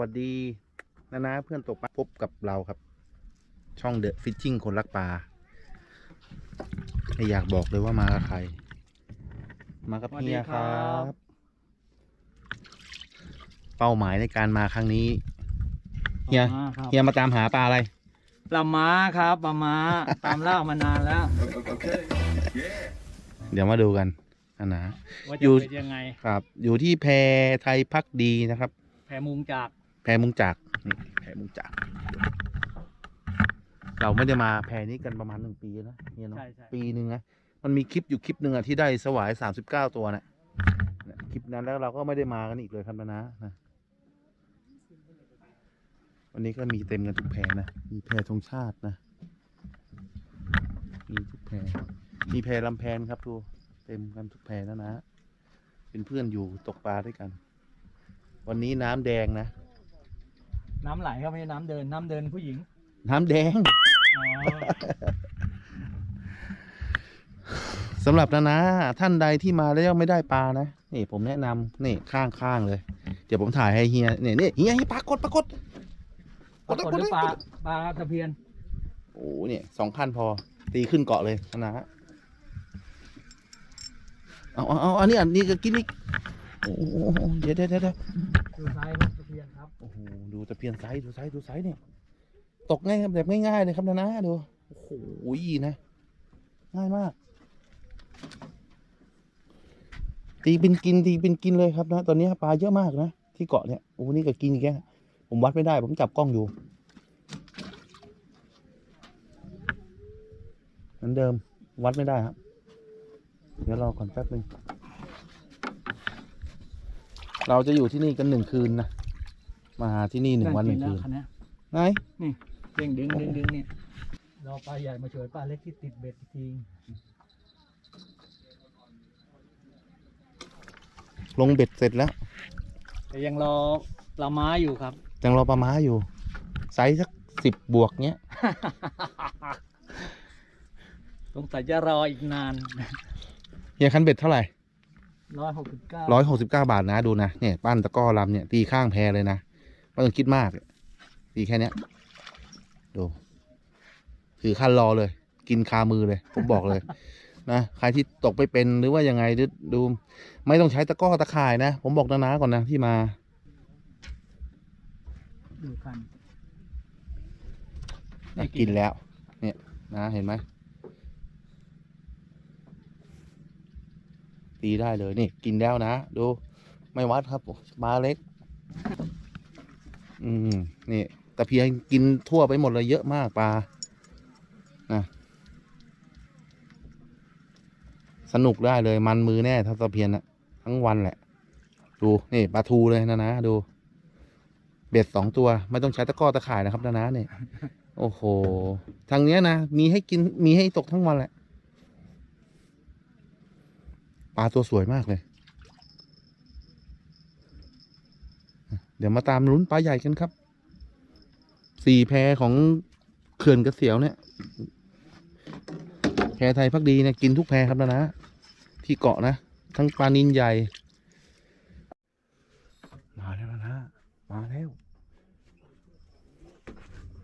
วัสดีนะนะเพื่อนตกปลาพบกับเราครับ ช่องเดอะฟิชชิ่งคนรักปลาไม่อยากบอกเลยว่ามากับใคร มากับสวัสดีเฮียคครัรับบเป้าหมายในการมาครั้งนี้เฮียปลาม้าครับเฮียมาตามหาปลาอะไรปลาม้าครับปลาม้าตามล่ามานานแล้ว เดี๋ยวมาดูกันนะนะว่าอยู่จะเป็นยังไงครับ อยู่ที่แพไทยพักดีนะครับ แพมุงจากแพมุงจักรนี่แพมุงจักรเราไม่ได้มาแพนี้กันประมาณหนึ่งปีแล้วนะเนี่ยเนาะใช่ใช่ ปีหนึ่งนะมันมีคลิปอยู่คลิปหนึ่งอะที่ได้สวายสามสิบเก้าตัวนะเนี่ยคลิปนั้นแล้วเราก็ไม่ได้มากันอีกเลยครับนะนะวันนี้ก็มีเต็มกันทุกแพรนะมีแพรธงชาตินะมีทุกแพรมีแพรลำแพนครับทูเต็มกันทุกแพรนะนะ เป็นเพื่อนอยู่ตกปลาด้วยกัน วันนี้น้ำแดงนะ น้ำไหลครับไม่ใช่น้ำเดิน น้ำเดินผู้หญิงน้ำแดง อ๋อ สำหรับนะนะท่านใดที่มาแล้วยังไม่ได้ปลานะ นี่ผมแนะนำนี่ข้างข้างๆเลย เดี๋ยวผมถ่ายให้เฮียเนี่ยนี่เฮียให้ปลากดปลากดปรากฏหรือปลาปลาตะเพียนโอ้โหเนี่ยสองขั้นพอ ตีขึ้นเกาะเลยนะนะเอาเอาเอาอันนี้อันนี้ก็กินอีกโอ้โหเดี๋ยวเดี๋ยวเดี๋ยวเดี๋ยวดูไซส์ครับตะเพียนครับ โอ้โหดูตะเพียนไซส์ดูไซส์ดูไซส์เนี่ยตกง่ายแบบง่ายๆเลยครับนะนะดูโอ้โหนะ ง่ายมาก ตีเป็นกินตีเป็นกินเลยครับนะตอนนี้ปลาเยอะมากนะที่เกาะเนี่ยโอ้โหนี่ก็กินอีกแกผมวัดไม่ได้ ผมจับกล้องอยู่เหมือนเดิมวัดไม่ได้ครับ เดี๋ยวรอก่อนแป๊บนึงเราจะอยู่ที่นี่กันหนึ่งคืนนะ มาหาที่นี่หนึ่งวันหนึ่งคืนคันนี้ไหนเด้งดึงดึงดึงเนี่ยรอปลาใหญ่มาช่วยปลาเล็กที่ติดเบ็ดอีกทีลงเบ็ดเสร็จแล้วแต่ยังรอปลาม้าอยู่ครับ ยังรอปลาม้าอยู่ ไซส์สักสิบบวกเนี้ยสงสัยจะรออีกนานเฮียคันเบ็ดเท่าไหร่ร้อยหกสิบเก้าร้อยหกสิบเก้าบาทนะดูนะเนี่ย ปั้นตะกร้อลำเนี่ยตีข้างแพเลยนะ ไม่ต้องคิดมากตีแค่เนี้ยดูถือขั้นรอเลย กินคามือเลย ผมบอกเลยนะใครที่ตกไปเป็นหรือว่ายังไงดูดู ไม่ต้องใช้ตะกร้อตะข่ายนะ ผมบอกนะนะก่อนนะที่มาดูคันนะกินแล้ว เนี่ยนะเห็นไหมตีได้เลยนี่ กินแล้วนะ ดู ไม่วัดครับ มาเล็ก อืมนี่ตะเพียนกินทั่วไปหมดเลยเยอะมากปลานะสนุกได้เลยมันมือแน่ถ้าตะเพียนอะทั้งวันแหละ ดูนี่ปลาทูเลยนะนะดู เบ็ดสองตัวไม่ต้องใช้ตะกร้อตะข่ายนะครับนะนะเนี่ยโอ้โห ทางเนี้ยนะ มีให้กินมีให้ตกทั้งวันแหละ ปลาตัวสวยมากเลย เดี๋ยวมาตามลุ้นปลาใหญ่กันครับ สี่แพของเขื่อนกระเสียวเนี่ย แพไทยพักดีเนี่ยกินทุกแพครับนะนะ ที่เกาะนะ ทั้งปลานินใหญ่ มาแล้วนะนะมาแล้ว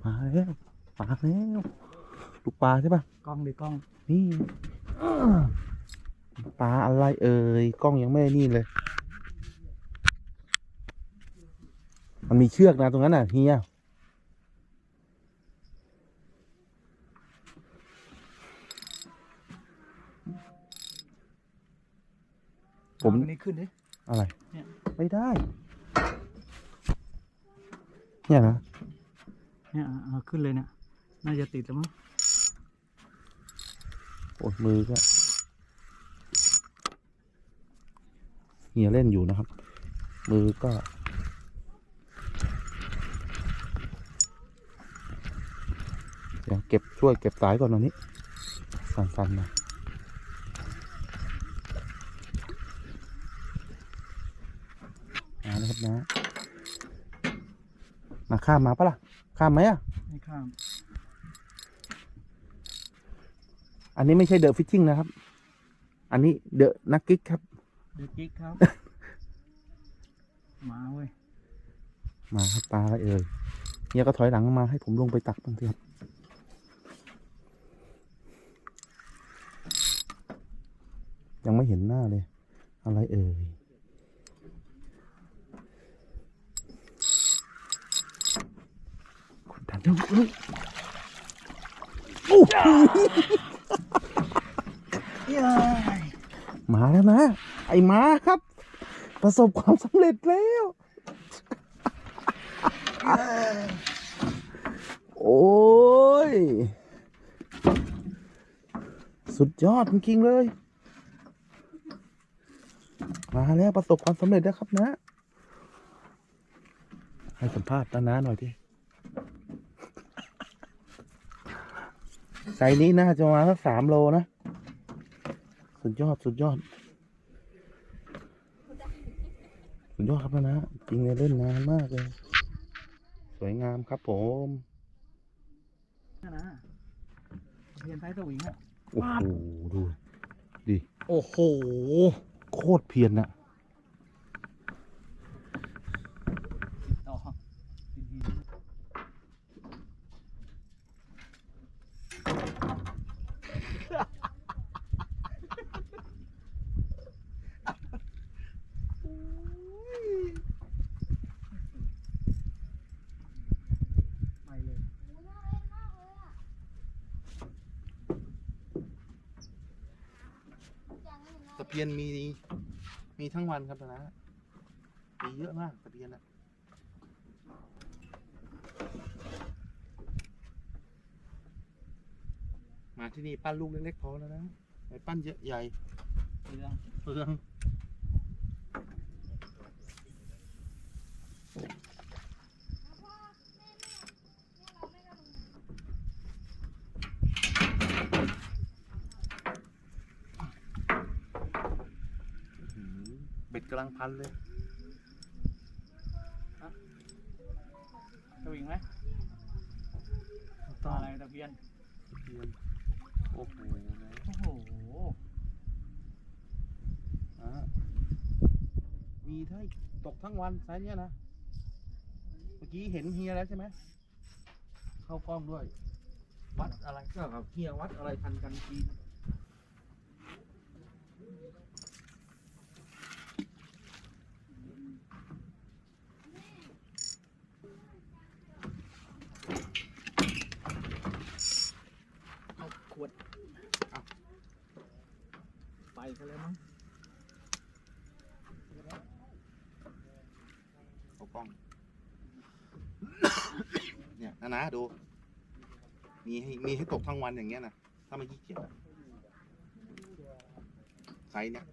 มาแล้วมาแล้วลูกปลาใช่ปะกล้องดิกล้อง นี่ปลาอะไรเอ่ยกล้องยังไม่นี่เลย มันมีเชือกนะตรงนั้นน่ะเฮียผม เอาตัวนี้ขึ้นดิ อะไร เนี่ย ไม่ได้ เนี่ยนะ เนี่ยเอาเอาขึ้นเลยเนี่ย น่าจะติดแล้วมั้ง โอ้ยมือก็เฮียเล่นอยู่นะครับ มือก็ เดี๋ยวเก็บช่วยเก็บสายก่อนตอนนี้ สั่นๆนะมาแล้วครับนะ มาข้ามมาปะล่ะ ข้ามไหมอะ ไม่ข้าม อันนี้ไม่ใช่เดอะฟิชชิ่งนะครับ อันนี้เดอะนักกิ๊กครับ เดือดกิ๊กครับ มาเว้ย มาครับปลาอะไรเอ่ยเฮียก็ถอยหลังมาให้ผมลงไปตักบ้างสิครับ ยังไม่เห็นหน้าเลย อะไรเอ่ยกดดันเร็วเร็วโอ้โหมาแล้วนะ ไอ้ม้าครับ ประสบความสำเร็จแล้ว โอ้ย สุดยอดจริงๆเลย มาแล้วประสบความสำเร็จแล้วครับนะ ให้สัมภาษณ์ตาน้าหน่อยดิไซส์นี้น่าจะมาสักสามโลนะ สุดยอดสุดยอด สุดยอดครับนะ จริงเลยเล่นนานมากเลย สวยงามครับผมนะนะเรียนไซส์สวิงอะโอ้โหดูโอ้โห โคตรเพียนนะอ๋อดีๆไม่เลยตะเพียนมี มีทั้งวันครับนะมีเยอะมากตะเพียนอะมาที่นี่ปั้นลูกเล็กๆพอแล้วนะไปปั้นเยอะใหญ่เรื่องเปลืองอื้อหือเบ็ดกำลังพันเลยสวิงไหมต่ออะไรตะเพียนตะเพียนโอ้โหนะโอ้โหอะมีถ้าตกทั้งวันไซส์เนี้ยนะ เมื่อกี้เห็นเฮียแล้วใช่ไหม เข้ากล้องด้วย วัดอะไรก็กับเฮียวัดอะไรพันกันทีเอาขวดเอาไปกันเลยมั้ง เข้ากล้อง เนี่ยนะนะ ดู มีให้มีให้ตกทั้งวันอย่างเงี้ยนะ ถ้าไม่ขี้เกียจอะไซส์เนี่ย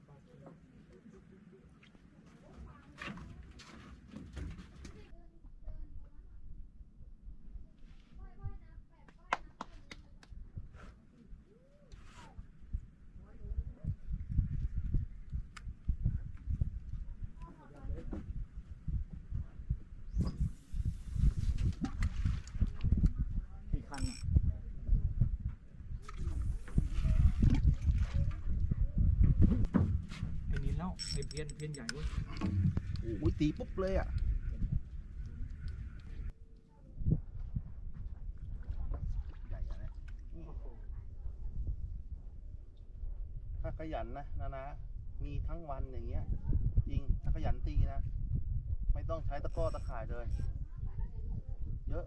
กี่คันอะ ไอ้นี่แล้วไอ้เพียนเพียนใหญ่เว้ยโอ้ยตีปุ๊บเลยอะใหญ่อะนะถ้าขยันนะนะนะ มีทั้งวันอย่างเงี้ย จริงถ้าขยันตีนะ ไม่ต้องใช้ตะกร้อตะข่ายเลยอะ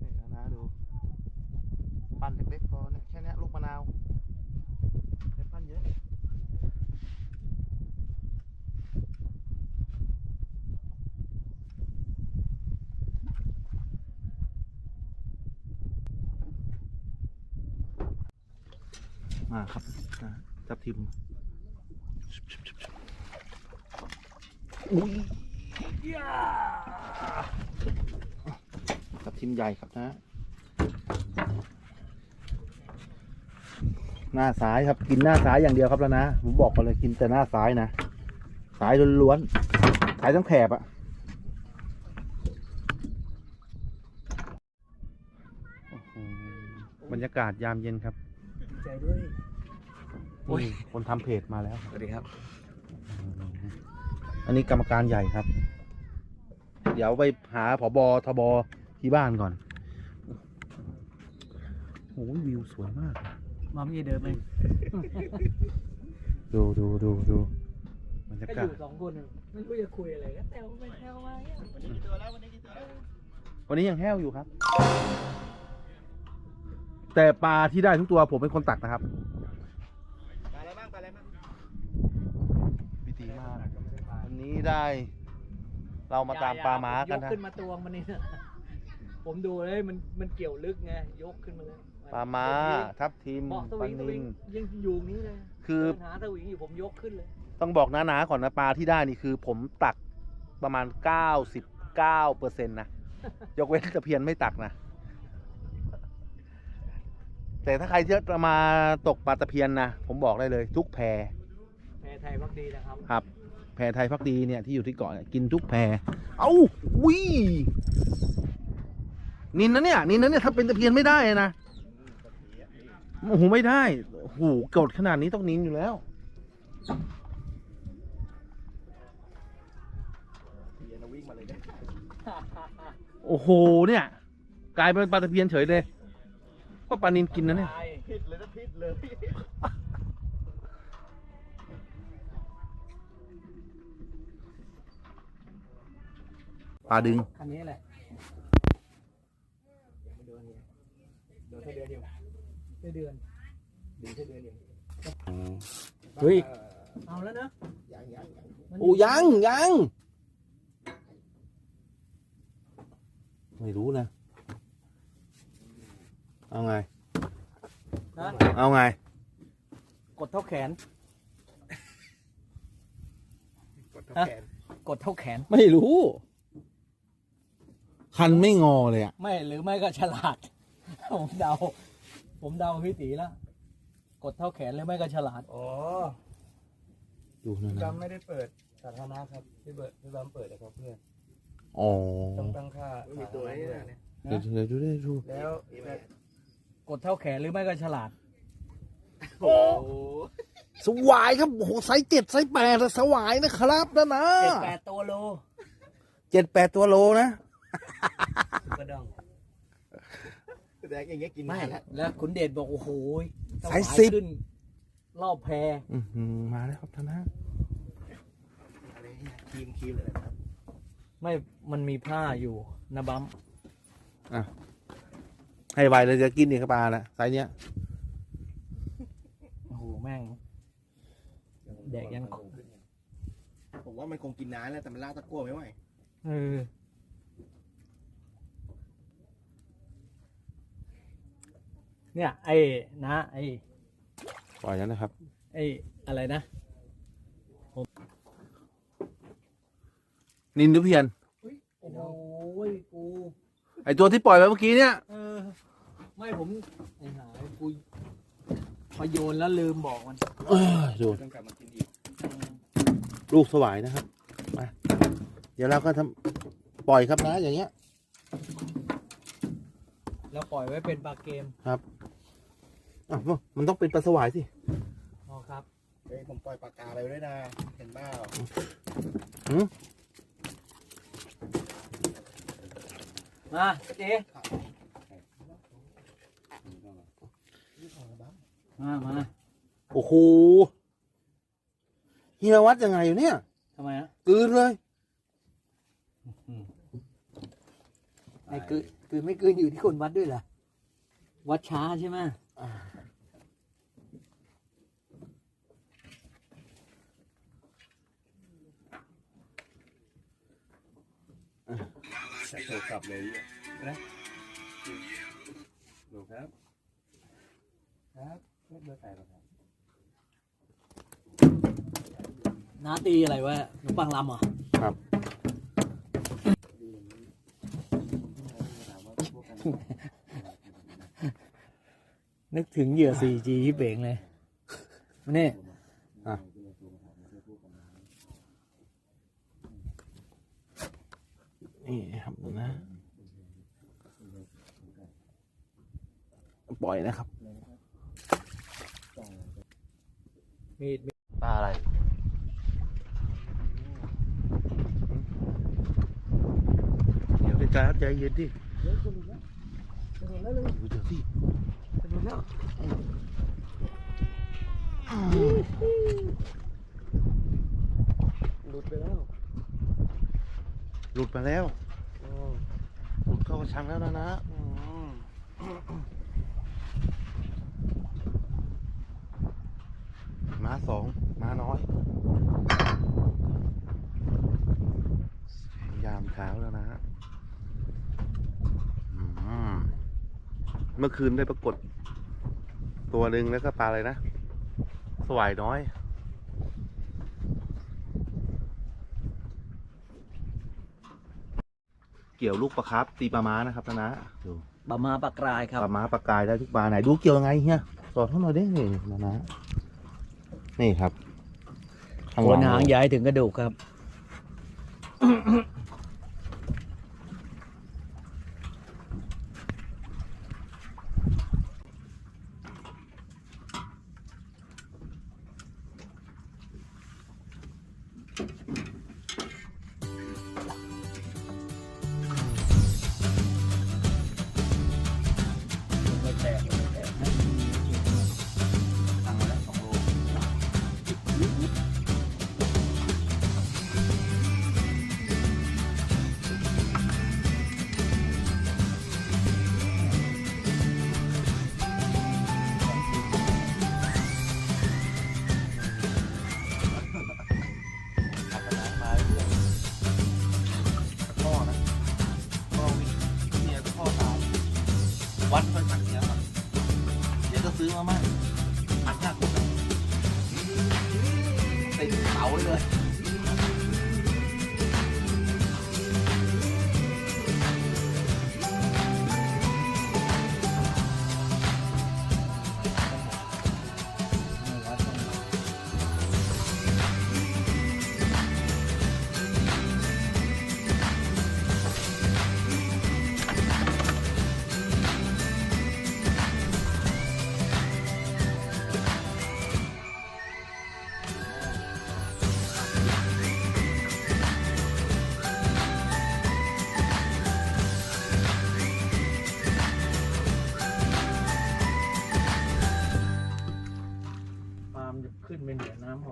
นี่นะนะดู ปั้นเล็กๆพอเนี่ยแค่เนี้ยลูกมะนาวไม่ปั้นเยอะ มาครับนะจับทิมอุ้ยจับทิมใหญ่ครับนะ หน้าซ้ายครับกินหน้าซ้ายอย่างเดียวครับแล้วนะผมบอกกันเลยกินแต่หน้าซ้ายนะซ้ายล้วนๆซ้ายต้องแถบอะโอ้โหบรรยากาศยามเย็นครับดี ใจด้วย โอ้ย นี่คนทำเพจมาแล้วสวัสดีครับ อันนี้กรรมการใหญ่ครับ เดี๋ยวไปหาผบทบที่บ้านก่อนโอ้ยวิวสวยมาก มาไม่เดินไปดูดูดูดูบรรยาก็กาอศยู่สองคนน่ะไม่รู้จะคุยอะไรก็แซวไปแซวมาเนี่ยวันนี้ยังแห้วอยู่ครับ แต่ปลาที่ได้ทุกตัวผมเป็นคนตักนะครับ ปลาอะไรบ้างปลาอะไรบ้างพิธีมากวันนี้ได้ เรามาตามปลาม้ากันยนะกขึ้นมาตวงมันนี่นะผมดูเลยมันมันเกี่ยวลึกไงยกขึ้นมาเลยปลาม้า ทับทิมเบาะสปลาวิงสนิวิงน ยังอยู่นี้เลยคือ เดินหาสวิงอยู่ผมยกขึ้นเลยต้องบอกนะนะก่อนนะปลาที่ได้นี่คือผมตักประมาณ 99เปอร์เซ็นต์นะ ยกเว้นตะเพียนไม่ตักนะ แต่ถ้าใครจะมาตกปลาตะเพียนนะผมบอกได้เลย ทุกแพแพรไทยพักดีนะครับ ครับ แพไทยพักดีเนี่ยที่อยู่ที่เกาะเนี่ยกินทุกแพ เอ้าวินินนะเนี่ยนินนะเนี่ยถ้าเป็นตะเพียนไม่ได้นะโอ้โหไม่ได้โอ้โหกดขนาดนี้ต้องนินอยู่แล้วเดี๋ยวเราวิ่งมาเลยเนี่ยโอ้โหเนี่ย กลายเป็นปลาตะเพียนเฉยเลย ก็ปลานินกินนะเนี่ยพิษเลยนะพิษเลย ปลาดึง คันนี้แหละอย่ามาโดนเนี่ยโดนแค่เดือนเดียวแค่เดือนดึงแค่เดือนเดียวเฮ้ย เอาแล้วเนอะยังยังยังมันโอ้ยังยัง ไม่รู้นะ เอาไงนะเอาไง กดเท่าแขน กดเท่าแขน กดเท่าแขน ไม่รู้ คันไม่งอเลยอะ ไม่หรือไม่ก็ฉลาด ผมเดา ผมเดาพี่ตีแล้วกดเท่าแขนหรือไม่ก็ฉลาด อ๋อดูนั่นพี่นะบัมไม่ได้เปิดสาธารณะครับพี่เบิร์ดพี่บัมเปิดนะครับเพื่อนอ๋อต้องตั้งค่ามีตัวนี้นะเนี่ยเดี๋ยวเดี๋ยวดูได้ดูแล้ว กดเท่าแขนหรือไม่ก็ฉลาด โอ้โหสวายครับโอ้โหไซส์เจ็ดไซส์แปดสวายนะครับนะนะเจ็ดแปดตัวโลเจ็ดแปดตัวโลนะกระดองแสดงอย่างเงี้ยกินไม่แล้วแล้วขุนเดชบอกโอ้โหสายสิบขึ้นรอบแพอื้อหือมาแล้วครับท่านนะอะไรเนี่ยครีมครีมเลยนะครับ ไม่มันมีผ้าอยู่นะบัม ให้ไวเลยจะกินอีกครับปลาละไซส์เนี้ยโอ้โหแม่ง แดกยันผมว่ามันคงกินนานแล้วแต่มันล่าตะกั่วไม่ไหวเออเนี่ย ไอ้นะไอ้ปล่อยแล้วนะครับ ไอ้อะไรนะนินหรือเพียนโอ้โหกูไอตัวที่ปล่อยไปเมื่อกี้เนี่ย เออ ไม่ผมไอ้หากูพอโยนแล้วลืมบอกมันเอ้ยดูต้องกลับมากินอีกลูกสวายนะครับมาเดี๋ยวเราก็ทำปล่อยครับนะอย่างเงี้ย แล้วปล่อยไว้เป็นปลาเกมอะมันต้องเป็นปลาสวายสิ อ๋อครับ เฮ้ยผมปล่อยปากกาไปด้วยนะ เห็นเปล่ามาเจ๊ มามาโอ้โหเฮียวัดยังไงอยู่เนี่ยทำไมอะกลืนเลยไอ้คือคือไม่คืนอยู่ที่คนวัดด้วยเหรอวัดช้าใช่ไหมใส่โทรศัพท์เลยนะ น้าตีอะไรวะขนมปังลำเหรอครับ นึกถึงเหยื่อ 4G ที่เป่งเลยมานี่นี่ครับดูนะ ปล่อยนะครับ มีดปลาอะไร เดี๋ยวใจใจเย็นดิเดี๋ยวสิหลุดไปแล้ว หลุดไปแล้วหลุดเข้ากระชังแล้วนะนะ มม้าสองม้าน้อยยามเช้าแล้วนะอืมเมื่อคืนได้ปรากฏ ตัวหนึ่งแล้วก็ปลาอะไรนะ สวายน้อยเกี่ยวลูกปลาครับตีปลาม้านะครับนะนะดูบะมาปลากรายครับปลาม้าปลากายได้ทุกปลาไหนดูเกี่ยวยังไงเฮียสอนเขาหน่อยได้นี่นะนะ นี่ครับข้โคนลัหางเลย ย้ายถึงกระดูกครับ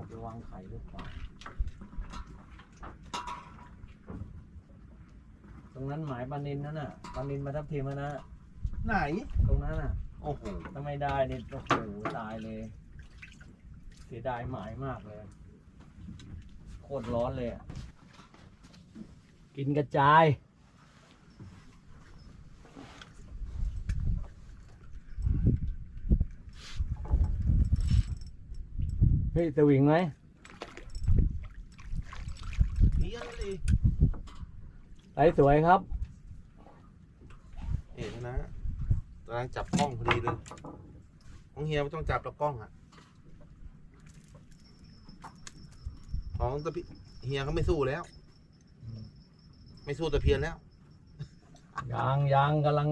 อน้ำออกไปวางไข่หรือเปล่าตรงนั้นหมายปลานินนั่นน่ะปลานินมาทับทีมแล้วนะ ไหน ตรงนั้นน่ะโอ้โหถ้าไม่ได้นี่โอ้โหตายเลย เสียดายหมายมากเลย โคตรร้อนเลยอะกินกระจาย เฮ้ยสวิงไหมเฮียนเลยไสสวยครับ เห็นนะกำลังจับกล้องพอดีเลยของเฮียไม่ต้องจับแล้วกล้องอะ ของตะพี่เฮียเขาไม่สู้แล้ว ไม่สู้ตะเพียนแล้ว ยางยางกำลัง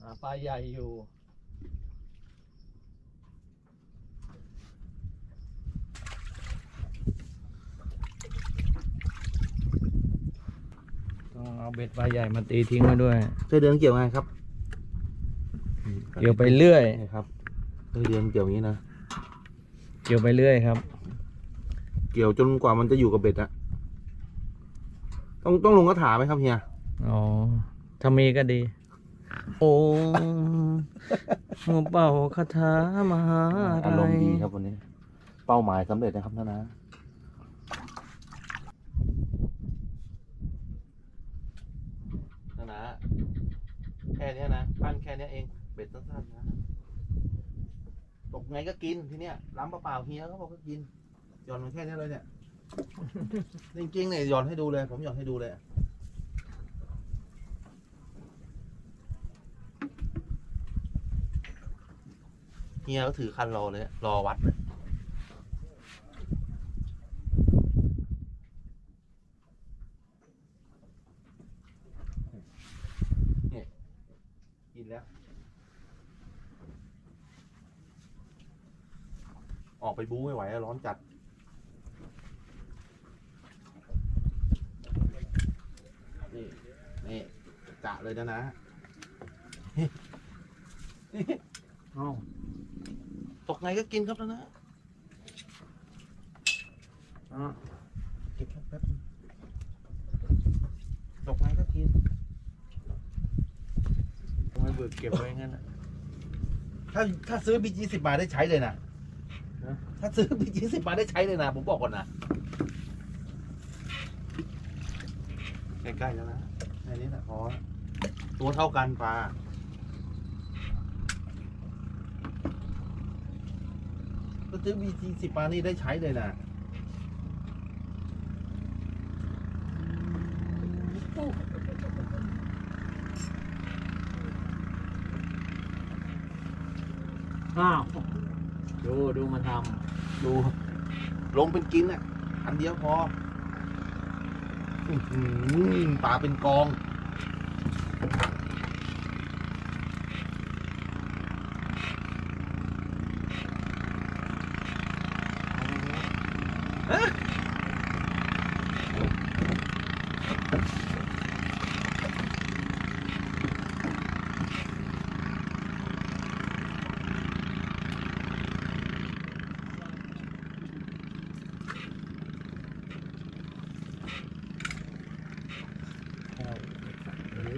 หาปลาใหญ่อยู่ ต้องเอาเบ็ดปลาใหญ่มาตีทิ้งไว้ด้วยเสื้อเดือนเกี่ยวไงครับเกี่ยวไปเรื่อย นี่ครับเสื้อเดือนเกี่ยวอย่างนี้นะ เกี่ยวไปเรื่อยครับ เกี่ยวจนกว่ามันจะอยู่กับเบ็ดอะต้องต้องลงกระถาไหมครับเฮีย อ๋อถ้ามีก็ดี โอ้หัวเป่าคาถามหาอารมณ์ดีครับวันนี้ เป้าหมายสำเร็จนะครับท่านนะท่านนะ แค่เนี้ยนะปั้นแค่เนี้ยเองเบ็ดสั้นๆนะตกไงก็กินทีเนี้ยล้ำเปล่าๆเฮียเขาบอกก็กินหย่อนมันแค่เนี้ยเลยเนี่ยจริงๆเนี่ยหย่อนให้ดูเลย ผมหย่อนให้ดูเลยเฮียก็ถือคันรอเลย รอวัดเลยเนี่ย กินแล้ว ออกไปบู๊ไม่ไหวอะร้อนจัด นี่ นี่จะเลยนะนะเอ้าตกไงก็กินครับนะนะอะเก็บแป๊บแป๊บตกไงก็กินทำไมเบิกเก็บไว้งั้นอะ ถ้าถ้าซื้อบีจีสิบาทได้ใช้เลยนะฮะ ถ้าซื้อบีจีสิบาทได้ใช้เลยนะผมบอกก่อนนะใกล้ๆแล้วนะแค่นี้แหละพอละตัวเท่ากันปลาถ้าซื้อบีจีสิบาทนี่ได้ใช้เลยนะ ข้าวดูดูมันทำดูลงเป็นกินอะ อันเดียวพออื้อหือปลาเป็นกองำเฮ้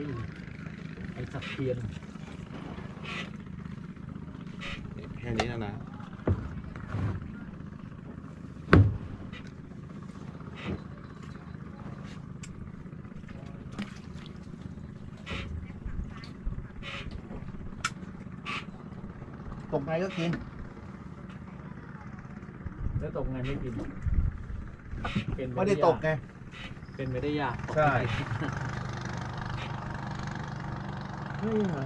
ยไอ้ สักเทียนแค่นี้แล้วนะตกไงก็กิน แล้วตกไงไม่กิน เป็นไม่ได้ตกไง เป็นไม่ได้ยาก ใช่ เฮ้ยโห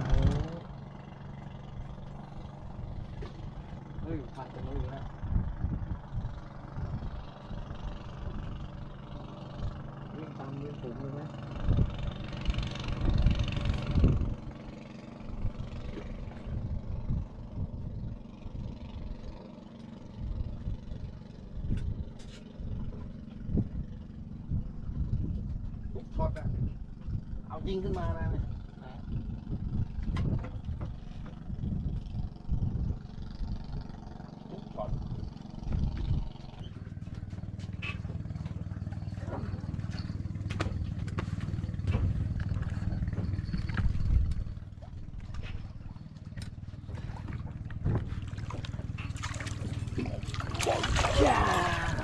เฮ้ยพันกันเลยแล้ววิ่งตามเรื่องผมเลยไหมช็อตอะเอายิงขึ้นมานะเนี่ยทุกช็อต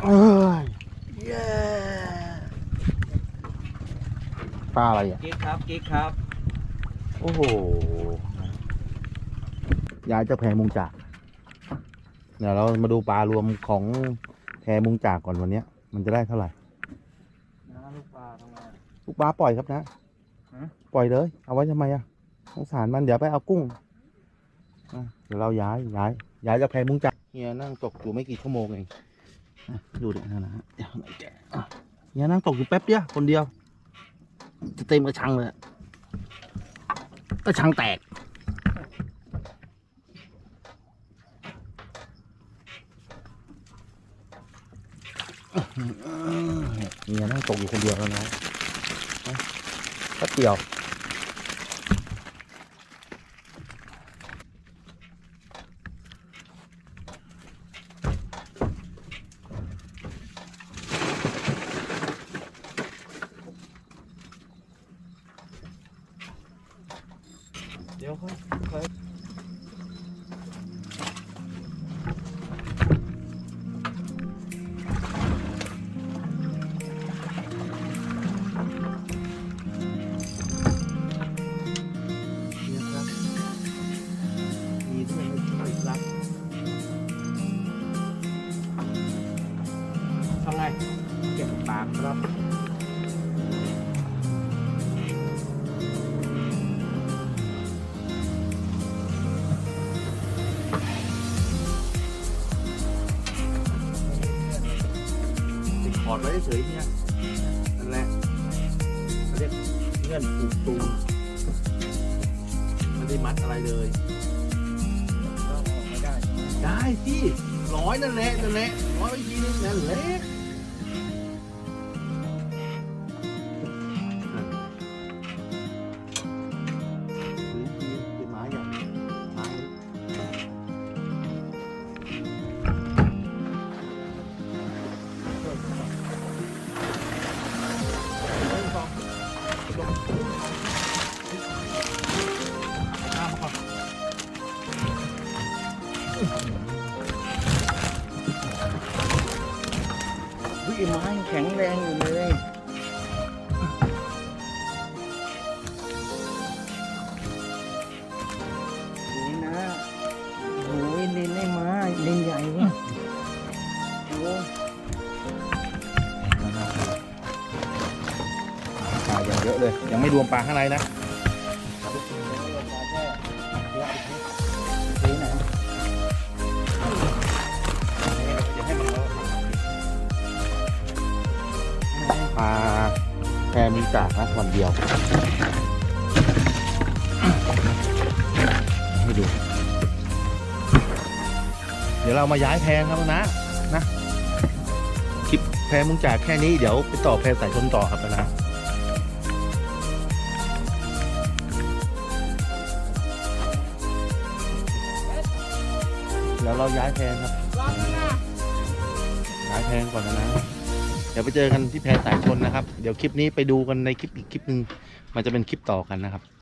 เอ้ยเย้ปลาอะไรอะ กิ๊กครับกิ๊กครับ โอ้โหยายเจะแพรมุงจาก เดี๋ยวเรามาดูปลารวมของแพรมุงจากก่อนวันเนี้ย มันจะได้เท่าไหร่ น้าลูกปลาทำไม ลูกปลาปล่อยครับนะ ฮะ ปล่อยเลย เอาไว้ทำไมอะสงสารมันเดี๋ยวไปเอากุ้งอะเดี๋ยวเราย้ายย้าย ย้ายเจะแพรมุงจากเฮียนั่งตกอยู่ไม่กี่ชั่วโมงเองอะดูเด็กนะฮะเดี๋ยวไหนแกะอะเฮียนั่งตกอยู่แป๊บเดียวคนเดียว จะเต็มกระชังเลยกระชังแตก เนี่ยนั่งตกอยู่คนเดียวแล้วนะนะแป๊บเดียว เดี๋ยวค่อย ได้ที่ร้อยนั่นแหละนั่นแหละร้อยอีกทีนึงนั่นแหละ ย่างเยอะเลย ยังไม่รวมปลาข้างในนะสีไหนปลาแพมีจากนะวันเดียวให้ดู เดี๋ยวเรามาย้ายแพครับนะนะคลิปแพมุงจากแค่นี้เดี๋ยวไปต่อแพสายชนต่อครับนะ ยวเราย้ายแพนครับ ย้ายแพนก่อนนะนะเดี๋ยวไปเจอกันที่แพสายชนนะครับ เดี๋ยวคลิปนี้ไปดูกันในคลิปอีกคลิปหนึ่งมันจะเป็นคลิปต่อกันนะครับ